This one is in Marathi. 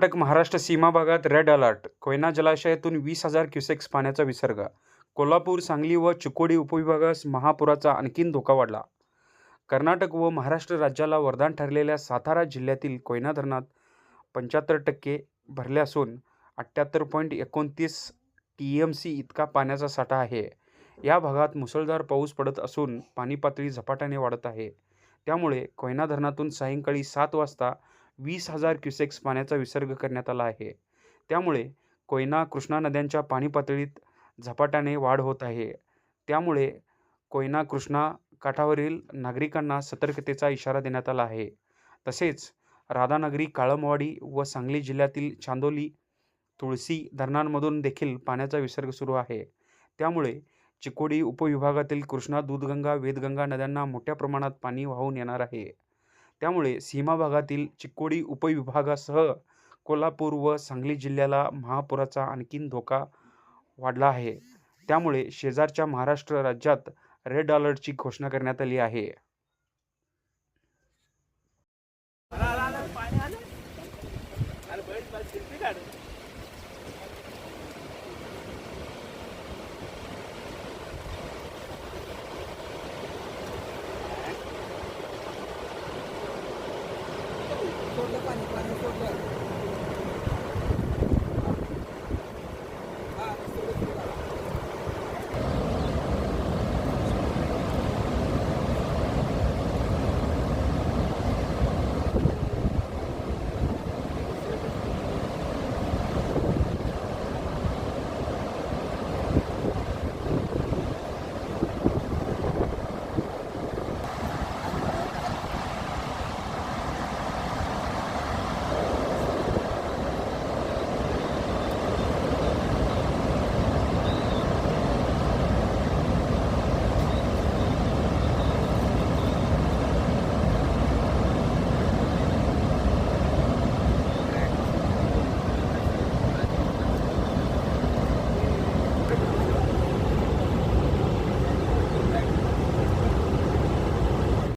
कर्नाटक महाराष्ट्र सीमा भागात रेड अलर्ट कोयना जलाशयातून वीस हजार क्युसेक्स पाण्याचा विसर्ग. कोल्हापूर सांगली व चिकोडी उपविभागास महापुराचा आणखीन धोका वाढला. कर्नाटक व महाराष्ट्र राज्याला वरदान ठरलेल्या सातारा जिल्ह्यातील कोयना धरणात पंच्याहत्तर टक्के भरले असून अठ्ठ्याहत्तर पॉईंट एकोणतीस टी एम सी इतका पाण्याचा साठा आहे. या भागात मुसळधार पाऊस पडत असून पाणी पातळी झपाट्याने वाढत आहे. त्यामुळे कोयना धरणातून सायंकाळी सात वाजता वीस हजार क्युसेक्स पाण्याचा विसर्ग करण्यात आला आहे. त्यामुळे कोयना कृष्णा नद्यांच्या पाणी पातळीत झपाट्याने वाढ होत आहे. त्यामुळे कोयना कृष्णा काठावरील नागरिकांना सतर्कतेचा इशारा देण्यात आला आहे. तसेच राधानगरी काळमवाडी व सांगली जिल्ह्यातील चांदोली तुळशी धरणांमधून देखील पाण्याचा विसर्ग सुरू आहे. त्यामुळे चिकोडी उपविभागातील कृष्णा दूधगंगा वेदगंगा नद्यांना मोठ्या प्रमाणात पाणी वाहून येणार आहे. त्यामुळे सीमा भागातील चिकोडी उपविभागासह कोल्हापूर व सांगली जिल्ह्याला महापुराचा आणखीन धोका वाढला आहे. त्यामुळे शेजारच्या महाराष्ट्र राज्यात रेड अलर्टची घोषणा करण्यात आली आहे. पाणी パニックありそう。